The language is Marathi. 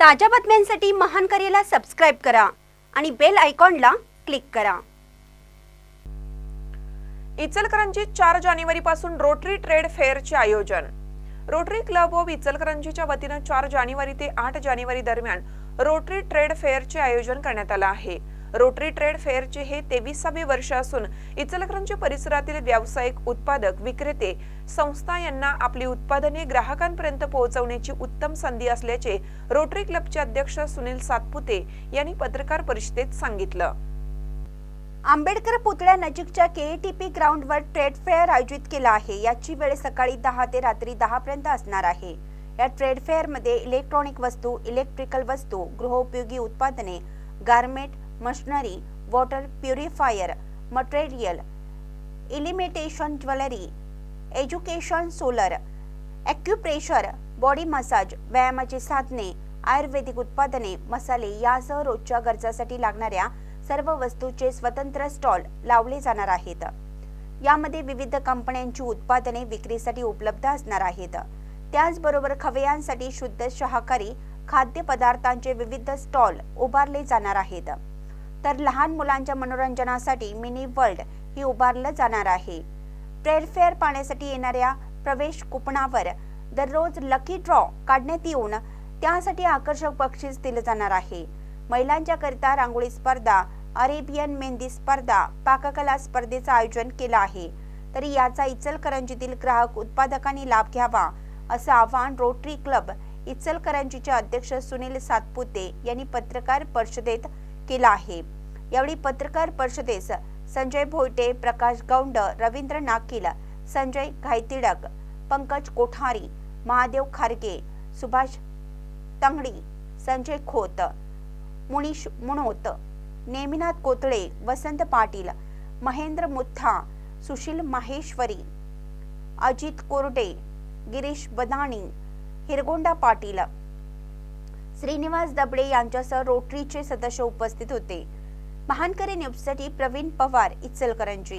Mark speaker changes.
Speaker 1: ताज्या बातम्यांसाठी महान करेला सबस्क्राईब करा आणि बेल आयकॉनला क्लिक करा.
Speaker 2: इचलकरंजीत चार जानेवारी पासून रोटरी ट्रेड फेअरचे आयोजन. रोटरी क्लब ऑफ इचलकरंजीच्या वतीनं चार जानेवारी ते आठ जानेवारी दरम्यान रोटरी ट्रेड फेअरचे आयोजन करण्यात आलं आहे. रोटरी ट्रेड फेअरचे हे तेविसावे वर्ष असून इचलकरंजी परिसरातील व्यावसायिक उत्पादक विक्रेते संस्था यांना आपली उत्पादने ग्राहकांपर्यंत पोहोचवण्याची उत्तम संधी असल्याचे रोटरी क्लबचे अध्यक्ष सुनील सातपुते यांनी पत्रकार परिषदेत सांगितलं.
Speaker 1: आंबेडकर पुतळ्या नजीकच्या केएटीपी ग्राउंडवर ट्रेड फेअर आयोजित केला आहे. याची वेळ सकाळी दहा ते रात्री दहा पर्यंत असणार आहे. या ट्रेड फेअरमध्ये इलेक्ट्रॉनिक वस्तू इलेक्ट्रिकल वस्तू गृहोपयोगी उत्पादने garment machinery water purifier material imitation jewellery education solar acupressure body massage व्यायामाची साधने आयुर्वेदिक उत्पादने मसाले यासह रोजच्या गरजासाठी लागणाऱ्या सर्व वस्तूचे स्वतंत्र स्टॉल लावले जाणार आहेत. यामध्ये विविध कंपन्यांची उत्पादने विक्रीसाठी उपलब्ध असणार आहेत. त्याचबरोबर खवयांसाठी शुद्ध शाकाहारी खाद्यपदार्थांचे विविध स्टॉल उभारले जाणार आहेत. तर लहान मुलांच्या मनोरंजनासाठी मिनी वर्ल्ड ही उभारलं जाणार आहे. प्रेरफेअर पाहण्यासाठी येणाऱ्या प्रवेश कुपणावर दररोज लकी ड्रॉ काढण्यात येऊन त्यासाठी आकर्षक बक्षीस दिलं जाणार आहे. महिलांच्या करिता रांगोळी स्पर्धा अरेबियन मेहंदी स्पर्धा पाककला स्पर्धेचं आयोजन केलं आहे. तरी याचा इचलकरंजीतील ग्राहक उत्पादकांनी लाभ घ्यावा असं आवाहन रोटरी क्लब इचलकरंजीचे अध्यक्ष सुनील सातपुते यांनी पत्रकार परिषदेत केलं आहे. यावेळी पत्रकार परिषदेस संजय भोयटे प्रकाश गौंड रवींद्र नाकील संजय घायतिडक पंकज कोठारी महादेव खारगे सुभाष तंगडी संजय खोत मुनीश मुणोत नेमिनाथ कोतळे वसंत पाटील महेंद्र मुथा सुशील माहेश्वरी अजित कोरडे गिरीश बदाणी हिरगोंडा पाटील श्रीनिवास दबडे यांच्यासह रोटरीचे सदस्य उपस्थित होते. महानकरी न्यूजसाठी प्रवीण पवार इचलकरंजी.